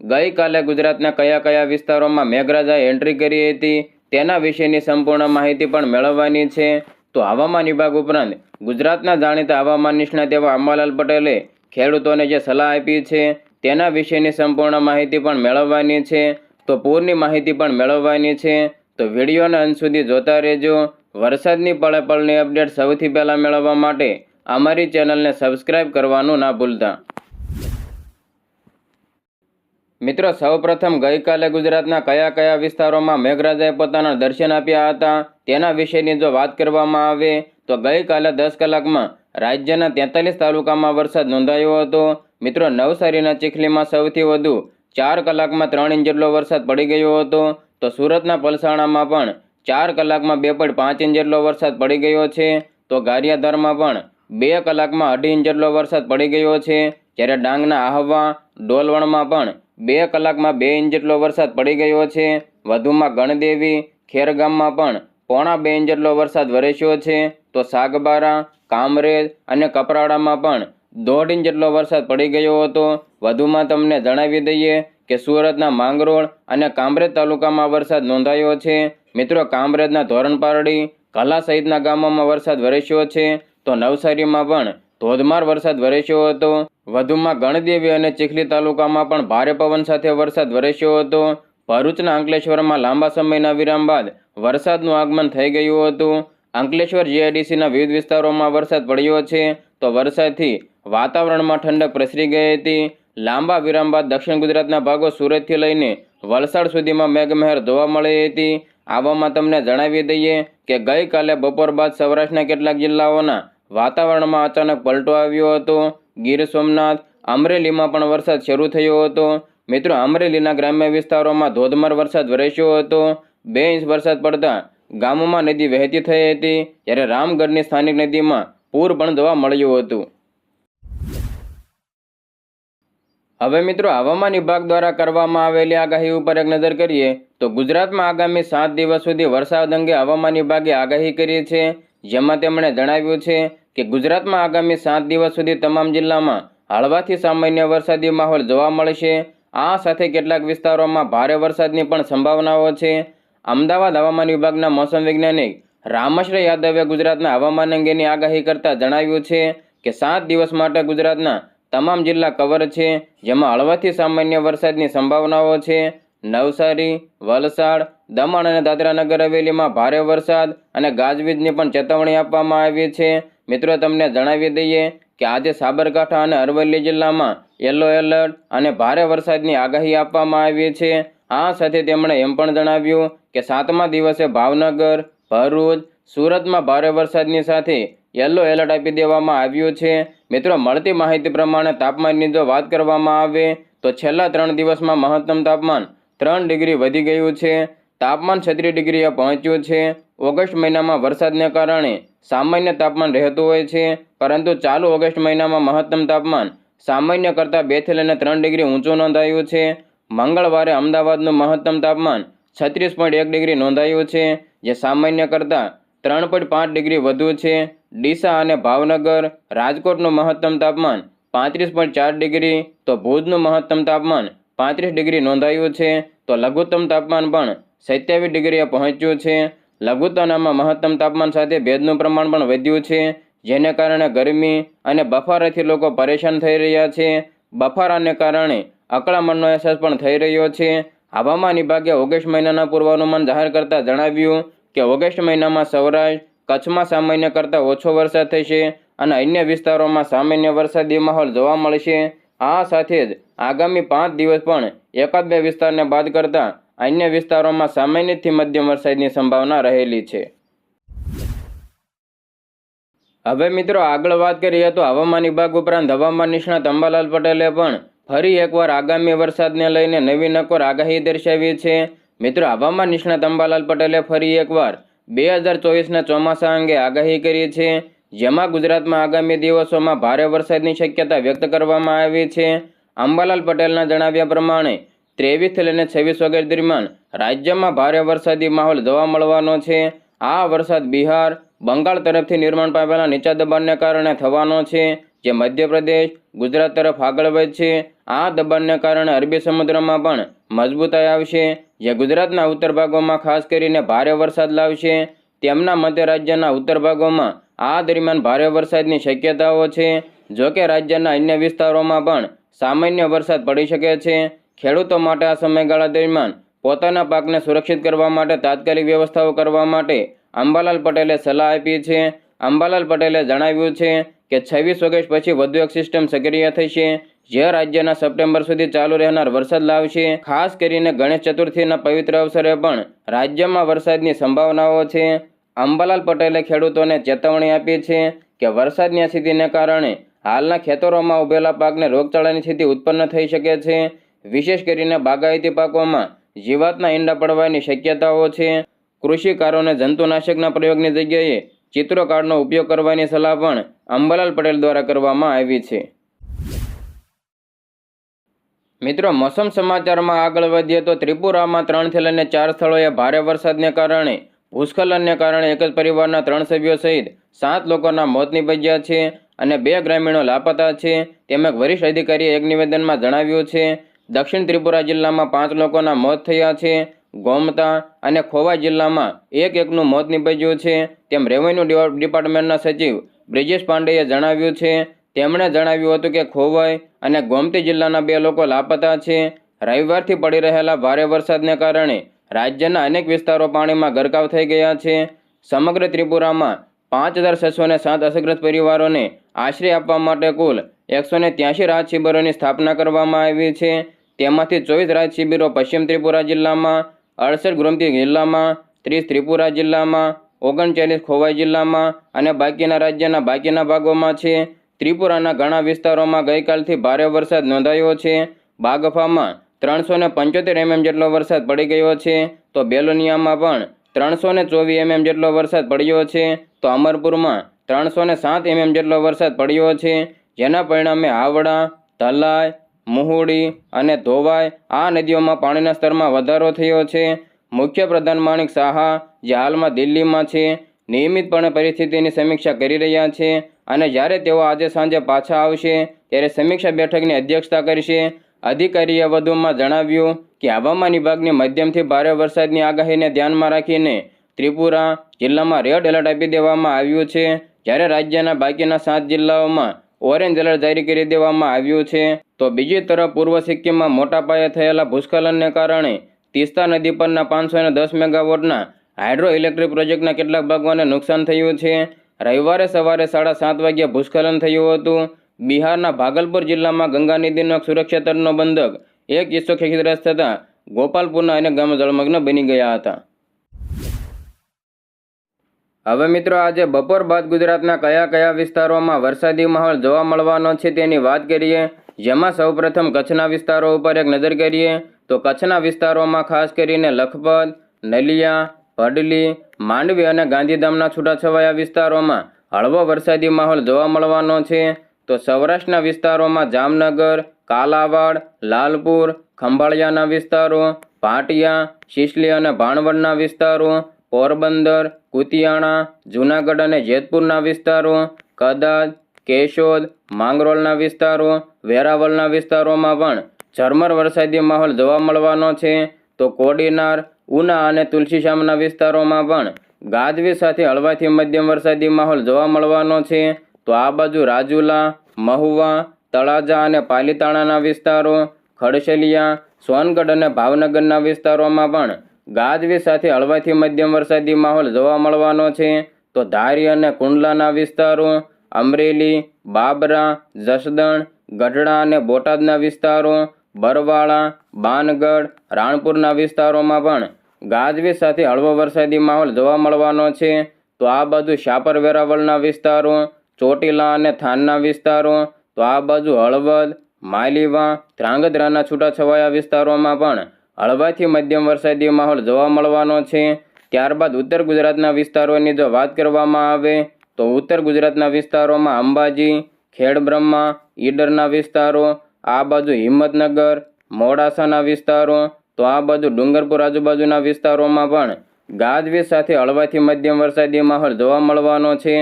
ગઈકાલે ગુજરાતના કયા કયા વિસ્તારોમાં મેઘરાજાએ એન્ટ્રી કરી હતી તેના વિશેની સંપૂર્ણ માહિતી પણ મેળવવાની છે. તો હવામાન વિભાગ ઉપરાંત ગુજરાતના જાણીતા હવામાન નિષ્ણાત એવા અંબાલાલ પટેલે ખેડૂતોને જે સલાહ આપી છે તેના વિશેની સંપૂર્ણ માહિતી પણ મેળવવાની છે. તો પૂરની માહિતી પણ મેળવવાની છે. તો વિડીયોને અંત સુધી જોતા રહેજો. વરસાદની પળે અપડેટ સૌથી પહેલાં મેળવવા માટે અમારી ચેનલને સબસ્ક્રાઇબ કરવાનું ના ભૂલતા. મિત્રો, સૌપ્રથમ ગઈકાલે ગુજરાતના કયા કયા વિસ્તારોમાં મેઘરાજાએ પોતાના દર્શન આપ્યા હતા તેના વિશેની જો વાત કરવામાં આવે, તો ગઈકાલે દસ કલાકમાં રાજ્યના તેતાલીસ તાલુકામાં વરસાદ નોંધાયો હતો. મિત્રો, નવસારીના ચીખલીમાં સૌથી વધુ ચાર કલાકમાં ત્રણ ઇંચ જેટલો વરસાદ પડી ગયો હતો. તો સુરતના પલસાણામાં પણ ચાર કલાકમાં બે પોઈન્ટ પાંચ ઇંચ જેટલો વરસાદ પડી ગયો છે. તો ગારિયાધારમાં પણ બે કલાકમાં અઢી ઇંચ જેટલો વરસાદ પડી ગયો છે. જ્યારે ડાંગના આહવા, ડોલવણમાં પણ બે કલાકમાં બે ઇંચ જેટલો વરસાદ પડી ગયો છે. વધુમાં ગણદેવી, ખેરગામમાં પણ પોણા બે ઇંચ જેટલો વરસાદ વરસ્યો છે. તો સાગબારા, કામરેજ અને કપરાડામાં પણ દોઢ ઇંચ જેટલો વરસાદ પડી ગયો હતો. વધુમાં તમને જણાવી દઈએ કે સુરતના માંગરોળ અને કામરેજ તાલુકામાં વરસાદ નોંધાયો છે. મિત્રો, કામરેજના ધોરણપારડી, કલા સહિતના ગામોમાં વરસાદ વરસ્યો છે. તો નવસારીમાં પણ ધોધમાર વરસાદ વરસ્યો હતો. વધુમાં ગણદેવી અને ચીખલી તાલુકામાં પણ ભારે પવન સાથે વરસાદ વરસ્યો હતો. ભરૂચના અંકલેશ્વરમાં લાંબા સમયના વિરામ બાદ વરસાદનું આગમન થઈ ગયું હતું. અંકલેશ્વર જીઆઈડીસીના વિવિધ વિસ્તારોમાં વરસાદ પડ્યો છે. તો વરસાદથી વાતાવરણમાં ઠંડક પ્રસરી ગઈ હતી. લાંબા વિરામ બાદ દક્ષિણ ગુજરાતના ભાગો સુરતથી લઈને વલસાડ સુધીમાં મેઘમહેર જોવા મળી હતી. આવામાં તમને જણાવી દઈએ કે ગઈકાલે બપોર બાદ સૌરાષ્ટ્રના કેટલાક જિલ્લાઓના વાતાવરણમાં અચાનક પલટો આવ્યો હતો. ગીર સોમનાથ, અમરેલીમાં પણ વરસાદ શરૂ થયો હતો. મિત્રો, અમરેલીના ગ્રામ્ય વિસ્તારોમાં ધોધમાર વરસાદ વરસ્યો હતો. બે ઇંચ વરસાદ પડતા ગામોમાં નદી વહેતી થઈ હતી. જ્યારે રામગઢની સ્થાનિક નદીમાં પૂર પણ જોવા મળ્યું હતું. હવે મિત્રો, હવામાન વિભાગ દ્વારા કરવામાં આવેલી આગાહી ઉપર એક નજર કરીએ, તો ગુજરાતમાં આગામી સાત દિવસ સુધી વરસાદ અંગે હવામાન વિભાગે આગાહી કરી છે. જેમાં તેમણે જણાવ્યું છે કે ગુજરાતમાં આગામી સાત દિવસ સુધી તમામ જિલ્લામાં હળવાથી સામાન્ય વરસાદી માહોલ જોવા મળશે. આ સાથે કેટલાક વિસ્તારોમાં ભારે વરસાદની પણ સંભાવનાઓ છે. અમદાવાદ હવામાન વિભાગના મોસમ વૈજ્ઞાનિક રામશ્રી યાદવે ગુજરાતના હવામાન અંગેની આગાહી કરતા જણાવ્યું છે કે સાત દિવસ માટે ગુજરાતના તમામ જિલ્લા કવર છે, જેમાં હળવાથી સામાન્ય વરસાદની સંભાવનાઓ છે. નવસારી, વલસાડ, દમણ અને દાદરા નગર હવેલીમાં ભારે વરસાદ અને ગાજવીજની પણ ચેતવણી આપવામાં આવી છે. મિત્રો, તમને જણાવી દઈએ કે આજે સાબરકાંઠા અને અરવલ્લી જિલ્લામાં યલો એલર્ટ અને ભારે વરસાદની આગાહી આપવામાં આવી છે. આ સાથે તેમણે એમ પણ જણાવ્યું કે સાતમા દિવસે ભાવનગર, ભરૂચ, સુરતમાં ભારે વરસાદની સાથે યલો એલર્ટ આપી દેવામાં આવ્યું છે. મિત્રો, મળતી માહિતી પ્રમાણે તાપમાનની જો વાત કરવામાં આવે, તો છેલ્લા ત્રણ દિવસમાં મહત્તમ તાપમાન ત્રણ ડિગ્રી વધી ગયું છે. તાપમાન છત્રીસ ડિગ્રીએ પહોંચ્યું છે. ઓગસ્ટ મહિનામાં વરસાદને કારણે સામાન્ય તાપમાન રહેતું હોય છે, પરંતુ ચાલુ ઓગસ્ટ મહિનામાં મહત્તમ તાપમાન સામાન્ય કરતાં બેથી લઈને ત્રણ ડિગ્રી ઊંચું નોંધાયું છે. મંગળવારે અમદાવાદનું મહત્તમ તાપમાન છત્રીસ પોઈન્ટ એક ડિગ્રી નોંધાયું છે, જે સામાન્ય કરતાં ત્રણ પોઈન્ટ પાંચ ડિગ્રી વધુ છે. ડીસા અને ભાવનગર, રાજકોટનું મહત્તમ તાપમાન પાંત્રીસ પોઈન્ટ ચાર ડિગ્રી, તો ભુજનું મહત્તમ તાપમાન પાંત્રીસ ડિગ્રી નોંધાયું છે, તો લઘુત્તમ તાપમાન પણ સત્યાવીસ ડિગ્રીએ પહોંચ્યું છે. લઘુત્તમમાં મહત્તમ તાપમાન સાથે ભેજનું પ્રમાણ પણ વધ્યું છે, જેને કારણે ગરમી અને બફારાથી લોકો પરેશાન થઈ રહ્યા છે. બફારાને કારણે અકળામણનો અહેસાસ પણ થઈ રહ્યો છે. હવામાન વિભાગે ઓગસ્ટ મહિનાના પૂર્વાનુમાન જાહેર કરતાં જણાવ્યું કે, ઓગસ્ટ મહિનામાં સૌરાષ્ટ્ર, કચ્છમાં સામાન્ય કરતાં ઓછો વરસાદ થશે અને અન્ય વિસ્તારોમાં સામાન્ય વરસાદી માહોલ જોવા મળશે. આ સાથે જ આગામી પાંચ દિવસ પણ એકાદ બે વિસ્તારને બાદ કરતાં અન્ય વિસ્તારોમાં સામાન્યથી મધ્યમ વરસાદની સંભાવના રહેલી છે. હવે મિત્રો આગળ વાત કરીએ તો હવામાન વિભાગ ઉપરાંત હવામાન નિષ્ણાત અંબાલાલ પટેલે પણ ફરી એકવાર આગામી વરસાદને લઈને નવી નકોર આગાહી દર્શાવી છે. મિત્રો હવામાન નિષ્ણાત અંબાલાલ પટેલે ફરી એકવાર બે હજાર ચોવીસના ચોમાસા અંગે આગાહી કરી છે, જેમાં ગુજરાતમાં આગામી દિવસોમાં ભારે વરસાદની શક્યતા વ્યક્ત કરવામાં આવી છે. અંબાલાલ પટેલના જણાવ્યા પ્રમાણે ત્રેવીસથી લઈને છવ્વીસ ઓગસ્ટ દરમિયાન રાજ્યમાં ભારે વરસાદી માહોલ જોવા મળવાનો છે. આ વરસાદ બિહાર, બંગાળ તરફથી નિર્માણ પામેલા નીચા દબાણને કારણે થવાનો છે, જે મધ્યપ્રદેશ, ગુજરાત તરફ આગળ વધશે. આ દબાણને કારણે અરબી સમુદ્રમાં પણ મજબૂતાઈ આવશે, જે ગુજરાતના ઉત્તર ભાગોમાં ખાસ કરીને ભારે વરસાદ લાવશે. તેમના મતે રાજ્યના ઉત્તર ભાગોમાં આ દરમિયાન ભારે વરસાદની શક્યતાઓ છે. જોકે રાજ્યના અન્ય વિસ્તારોમાં પણ સામાન્ય વરસાદ પડી શકે છે. ખેડૂતો માટે આ સમયગાળા દરમિયાન પોતાના પાકને સુરક્ષિત કરવા માટે તાત્કાલિક વ્યવસ્થાઓ કરવા માટે અંબાલાલ પટેલે સલાહ આપી છે. અંબાલાલ પટેલે જણાવ્યું છે કે છવ્વીસ ઓગસ્ટ પછી વધુ એક સિસ્ટમ સક્રિય થશે. જે રાજ્યના સપ્ટેમ્બર સુધી ચાલુ રહેનાર વરસાદ લાવશે. ખાસ કરીને ગણેશ ચતુર્થીના પવિત્ર અવસરે પણ રાજ્યમાં વરસાદની સંભાવનાઓ છે. અંબાલાલ પટેલે ખેડૂતોને ચેતવણી આપી છે કે વરસાદની સ્થિતિને કારણે હાલના ખેતરોમાં ઉભેલા પાકને રોગચાળાની સ્થિતિ ઉત્પન્ન થઈ શકે છે. વિશેષ કરીને બાગાયતી પાકોમાં જીવાતના ઈંડા પડવાની શક્યતાઓ છે. કૃષિકારોને જંતુનાશકના પ્રયોગની જગ્યાએ ચિત્રકાર્ડનો ઉપયોગ કરવાની સલાહ પણ અંબાલાલ પટેલ દ્વારા કરવામાં આવી છે. મિત્રો, મોસમ સમાચારમાં આગળ વધીએ તો ત્રિપુરામાં ત્રણથી લઈને ચાર સ્થળોએ ભારે વરસાદને કારણે, ભૂસ્ખલનને કારણે એક જ પરિવારના ત્રણ સભ્યો સહિત સાત લોકોના મોત નીપજ્યા છે અને બે ગ્રામીણો લાપતા છે. તેમ એક વરિષ્ઠ અધિકારીએ એક નિવેદનમાં જણાવ્યું છે દક્ષિણ ત્રિપુરા જિલ્લામાં પાંચ લોકોના મોત થયા છે. ગોમતા અને ખોવા જિલ્લામાં એક એકનું મોત નીપજ્યું છે. તેમ રેવન્યુ ડિપાર્ટમેન્ટના સચિવ બ્રિજેશ પાંડેએ જણાવ્યું છે. તેમણે જણાવ્યું હતું કે ખોવાઈ અને ગોમતી જિલ્લાના બે લોકો લાપતા છે. રવિવારથી પડી રહેલા ભારે વરસાદને કારણે રાજ્યના અનેક વિસ્તારો પાણીમાં ગરકાવ થઈ ગયા છે. સમગ્ર ત્રિપુરામાં પાંચ હજાર છસો ને સાત અસરગ્રસ્ત પરિવારોને આશ્રય આપવા માટે કુલ એકસો ને ત્યાંશી રાહત શિબિરોની સ્થાપના કરવામાં આવી છે. તેમાંથી ચોવીસ રાહત શિબિરો પશ્ચિમ ત્રિપુરા જિલ્લામાં, અડસઠ ગુમતી જિલ્લામાં, ત્રીસ ત્રિપુરા જિલ્લામાં, ઓગણચાલીસ ખોવાઈ જિલ્લામાં અને બાકીના રાજ્યના બાકીના ભાગોમાં છે. ત્રિપુરાના ઘણા વિસ્તારોમાં ગઈકાલથી ભારે વરસાદ નોંધાયો છે. બાગફામાં ત્રણસો ને પંચોતેર એમએમ જેટલો વરસાદ પડી ગયો છે. તો બેલોનિયામાં પણ ત્રણસો ને ચોવીસ એમએમ જેટલો વરસાદ પડ્યો છે. તો અમરપુરમાં ત્રણસો ને સાત એમએમ જેટલો વરસાદ પડ્યો છે. જેના પરિણામે હાવડા ધલાઈ મુહુડી અને ધોવાઈ આ નદીઓમાં પાણીના સ્તરમાં વધારો થયો છે. મુખ્ય પ્રધાન માણિક સાહા જે હાલમાં દિલ્હીમાં છે, નિયમિતપણે પરિસ્થિતિની સમીક્ષા કરી રહ્યા છે અને જ્યારે તેઓ આજે સાંજે પાછા આવશે, ત્યારે સમીક્ષા બેઠકની અધ્યક્ષતા કરશે. અધિકારીએ વધુમાં જણાવ્યું કે હવામાન વિભાગની મધ્યમથી ભારે વરસાદની આગાહીને ધ્યાનમાં રાખીને ત્રિપુરા જિલ્લામાં રેડ એલર્ટ આપી દેવામાં આવ્યું છે. જ્યારે રાજ્યના બાકીના સાત જિલ્લાઓમાં ઓરેન્જ એલર્ટ જારી કરી દેવામાં આવ્યું છે. તો બીજી તરફ પૂર્વ સિક્કિમમાં મોટા પાયે થયેલા ભૂસ્ખલનને કારણે તીસ્તા નદી પરના પાંચસો દસ મેગાવોટના હાઇડ્રો ઇલેક્ટ્રિક પ્રોજેક્ટના કેટલાક ભાગોને નુકસાન થયું છે. રવિવારે સવારે સાડા સાત વાગ્યે ભૂસ્ખલન થયું હતું. બિહારના ભાગલપુર જિલ્લામાં ગંગા નદીનો એક બંધક એક કિસ્સો ખેખીગ્રસ્ત થતાં ગોપાલપુરના અનેક ગામો જળમગ્ન બની ગયા હતા. હવે મિત્રો આજે બપોર બાદ ગુજરાતના કયા કયા વિસ્તારોમાં વરસાદી માહોલ જોવા મળવાનો છે તેની વાત કરીએ. જેમાં સૌપ્રથમ કચ્છના વિસ્તારો ઉપર એક નજર કરીએ તો કચ્છના વિસ્તારોમાં ખાસ કરીને લખપત, નલિયા, ભડલી, માંડવી અને ગાંધીધામના છૂટાછવાયા વિસ્તારોમાં હળવો વરસાદી માહોલ જોવા મળવાનો છે. તો સૌરાષ્ટ્રના વિસ્તારોમાં જામનગર, કાલાવાડ, લાલપુર, ખંભાળિયાના વિસ્તારો ભાટિયા શિશલી અને ભાણવડના વિસ્તારો, પોરબંદર, કુતિયાણા, જૂનાગઢ અને જેતપુરના વિસ્તારો, કદાચ કેશોદ, માંગરોળના વિસ્તારો, વેરાવળના વિસ્તારોમાં પણ ઝરમર વરસાદી માહોલ જોવા મળવાનો છે. તો કોડીનાર, ઉના અને તુલસીશ્યામના વિસ્તારોમાં પણ ગાજવી સાથે હળવાથી મધ્યમ વરસાદી માહોલ જોવા મળવાનો છે. તો આ બાજુ રાજુલા, મહુવા, તળાજા અને પાલીતાણાના વિસ્તારો, ખડશલિયા, સોનગઢ અને ભાવનગરના વિસ્તારોમાં પણ ગાજવી સાથે હળવાથી મધ્યમ વરસાદી માહોલ જોવા મળવાનો છે. તો ધારી અને કુંડલાના વિસ્તારો અમરેલી, બાબરા, જસદણ, ગઢડા અને બોટાદના વિસ્તારો, બરવાળા, બાનગઢ, રાણપુરના વિસ્તારોમાં પણ ગાજવીજ સાથે હળવો વરસાદી માહોલ જોવા મળવાનો છે. તો આ બાજુ શાપર વેરાવળના વિસ્તારો, ચોટીલા અને થાનના વિસ્તારો, તો આ બાજુ હળવદ, માલીવા, ધ્રાંગધ્રાના છૂટાછવાયા વિસ્તારોમાં પણ હળવાથી મધ્યમ વરસાદી માહોલ જોવા મળવાનો છે. ત્યારબાદ ઉત્તર ગુજરાતના વિસ્તારોની જો વાત કરવામાં આવે તો ઉત્તર ગુજરાતના વિસ્તારોમાં અંબાજી, ખેડબ્રહ્મા, ઈડરના વિસ્તારો, આ બાજુ હિંમતનગર, મોડાસાના વિસ્તારો, તો આ બાજુ ડુંગરપુર આજુબાજુના વિસ્તારોમાં પણ ગાજવીજ સાથે હળવાથી મધ્યમ વરસાદી માહોલ જોવા મળવાનો છે.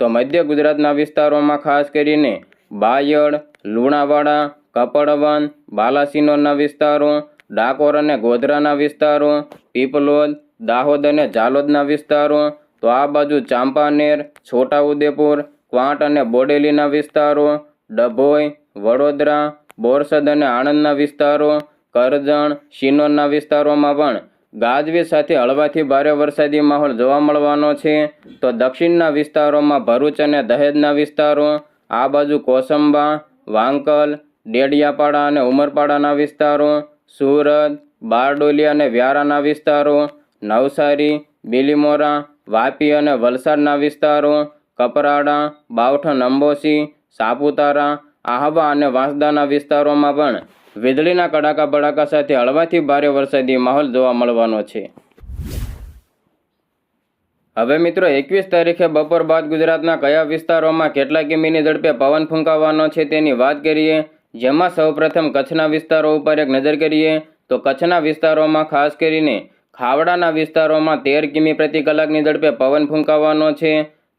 તો મધ્ય ગુજરાતના વિસ્તારોમાં ખાસ કરીને બાયડ, લુણાવાડા કપડવન બાલાસિનોરના વિસ્તારો, ડાકોર અને ગોધરાના વિસ્તારો, પીપલોદ, દાહોદ અને ઝાલોદના વિસ્તારો તો આ બાજુ ચાંપાનેર, છોટાઉદેપુર, ક્વાંટ અને બોડેલીના વિસ્તારો, ડભોઈ, વડોદરા, બોરસદ અને આણંદના વિસ્તારો, કરજણ, શિનોરના વિસ્તારોમાં પણ ગાજવીજ સાથે હળવાથી ભારે વરસાદી માહોલ જોવા મળવાનો છે. તો દક્ષિણના વિસ્તારોમાં ભરૂચ અને દહેજના વિસ્તારો, આ બાજુ કોસંબા, વાંકલ, ડેડિયાપાડા અને ઉમરપાડાના વિસ્તારો, સુરત, બારડોલી અને વ્યારાના વિસ્તારો, નવસારી, બિલીમોરા વાપી અને વલસાડના વિસ્તારો, કપરાડા, બાવઠા અંબોસી સાપુતારા, આહવા અને વાંસદાના વિસ્તારોમાં પણ વીજળીના કડાકા ભડાકા સાથે હળવાથી ભારે વરસાદી માહોલ જોવા મળવાનો છે. હવે મિત્રો, એકવીસ તારીખે બપોર બાદ ગુજરાતના કયા વિસ્તારોમાં કેટલા કિમીની ઝડપે પવન ફૂંકાવાનો છે તેની વાત કરીએ. જેમાં સૌપ્રથમ કચ્છના વિસ્તારો ઉપર એક નજર કરીએ તો કચ્છના વિસ્તારોમાં ખાસ કરીને ખાવડાના વિસ્તારોમાં તેર કિમી પ્રતિ કલાકની ઝડપે પવન ફૂંકાવાનો છે.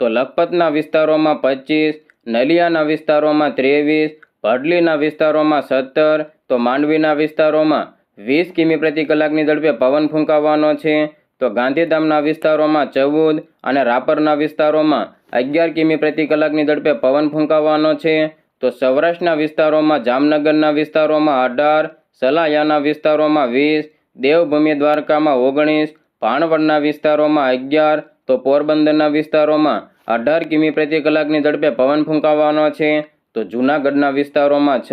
તો લખપતના વિસ્તારોમાં પચીસ, નલિયાના વિસ્તારોમાં ત્રેવીસ, ભડલીના વિસ્તારોમાં સત્તર, તો માંડવીના વિસ્તારોમાં વીસ કિમી પ્રતિ કલાકની ઝડપે પવન ફૂંકાવાનો છે. તો ગાંધીધામના વિસ્તારોમાં ચૌદ અને રાપરના વિસ્તારોમાં અગિયાર કિમી પ્રતિ કલાકની ઝડપે પવન ફૂંકાવાનો છે. તો સૌરાષ્ટ્રના વિસ્તારોમાં જામનગરના વિસ્તારોમાં અઢાર, સલાયાના વિસ્તારોમાં વીસ દેવભૂમિ દ્વારકામાં ઓગણીસ, ભાણવડના વિસ્તારોમાં અગિયાર, તો પોરબંદરના વિસ્તારોમાં અઢાર કિમી પ્રતિ કલાકની ઝડપે પવન ફૂંકાવાનો છે. તો જૂનાગઢના વિસ્તારોમાં છ,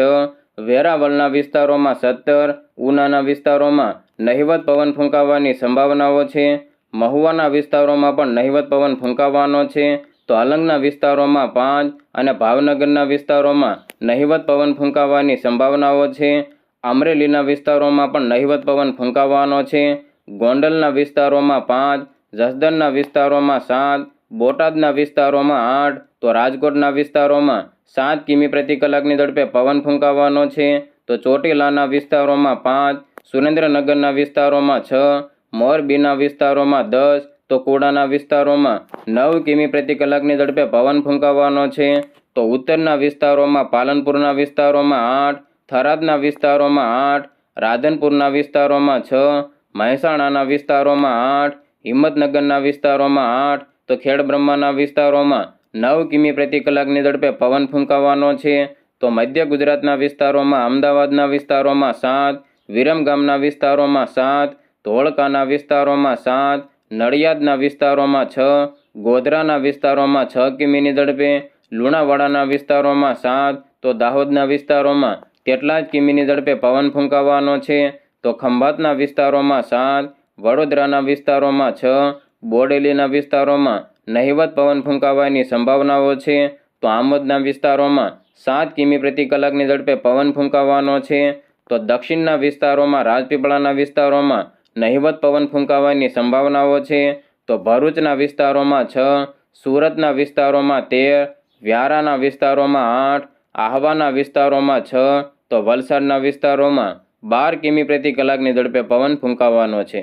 વેરાવળના વિસ્તારોમાં સત્તર, ઉનાના વિસ્તારોમાં નહિવત પવન ફૂંકાવાની સંભાવનાઓ છે. મહુવાના વિસ્તારોમાં પણ નહિવત પવન ફૂંકાવાનો છે. તો અલંગના વિસ્તારોમાં પાંચ અને ભાવનગરના વિસ્તારોમાં નહિવત પવન ફૂંકાવાની સંભાવનાઓ છે. અમરેલીના વિસ્તારોમાં પણ નહિવત પવન ફૂંકાવાનો છે. ગોંડલના વિસ્તારોમાં પાંચ, જસદણના વિસ્તારોમાં સાત, બોટાદના વિસ્તારોમાં આઠ, તો રાજકોટના વિસ્તારોમાં સાત કિમી પ્રતિ કલાકની ઝડપે પવન ફૂંકાવાનો છે. તો ચોટીલાના વિસ્તારોમાં પાંચ, સુરેન્દ્રનગરના વિસ્તારોમાં છ, મોરબીના વિસ્તારોમાં દસ, તો કુડાના વિસ્તારોમાં નવ કિમી પ્રતિ કલાકની ઝડપે પવન ફૂંકાવાનો છે. તો ઉત્તરના વિસ્તારોમાં પાલનપુરના વિસ્તારોમાં આઠ થરાદના વિસ્તારોમાં આઠ, રાધનપુરના વિસ્તારોમાં છ, મહેસાણાના વિસ્તારોમાં આઠ, હિંમતનગરના વિસ્તારોમાં આઠ, તો ખેડબ્રહ્માના વિસ્તારોમાં નવ કિમી પ્રતિ કલાકની ઝડપે પવન ફૂંકાવાનો છે. તો મધ્ય ગુજરાતના વિસ્તારોમાં, અમદાવાદના વિસ્તારોમાં સાત વિરમગામના વિસ્તારોમાં સાત, ધોળકાના વિસ્તારોમાં સાત, નડિયાદના વિસ્તારોમાં છ, ગોધરાના વિસ્તારોમાં છ કિમીની ઝડપે, લુણાવાડાના વિસ્તારોમાં સાત, તો દાહોદના વિસ્તારોમાં તેટલા જ કિમીની ઝડપે પવન ફૂંકાવાનો છે. તો ખંભાતના વિસ્તારોમાં સાત વડોદરાના વિસ્તારોમાં છ, બોડેલીના વિસ્તારોમાં નહિવત પવન ફૂંકાવાની સંભાવનાઓ છે. તો આમોદના વિસ્તારોમાં સાત કિમી પ્રતિ કલાકની ઝડપે પવન ફૂંકાવાનો છે. તો દક્ષિણના વિસ્તારોમાં, રાજપીપળાના વિસ્તારોમાં નહિવત પવન ફૂંકાવાની સંભાવનાઓ છે. તો ભરૂચના વિસ્તારોમાં છ, સુરતના વિસ્તારોમાં તેર, વ્યારાના વિસ્તારોમાં આઠ, આહવાના વિસ્તારોમાં છ તો વલસાડના વિસ્તારોમાં બાર કિમી પ્રતિ કલાકની ઝડપે પવન ફૂંકાવાનો છે.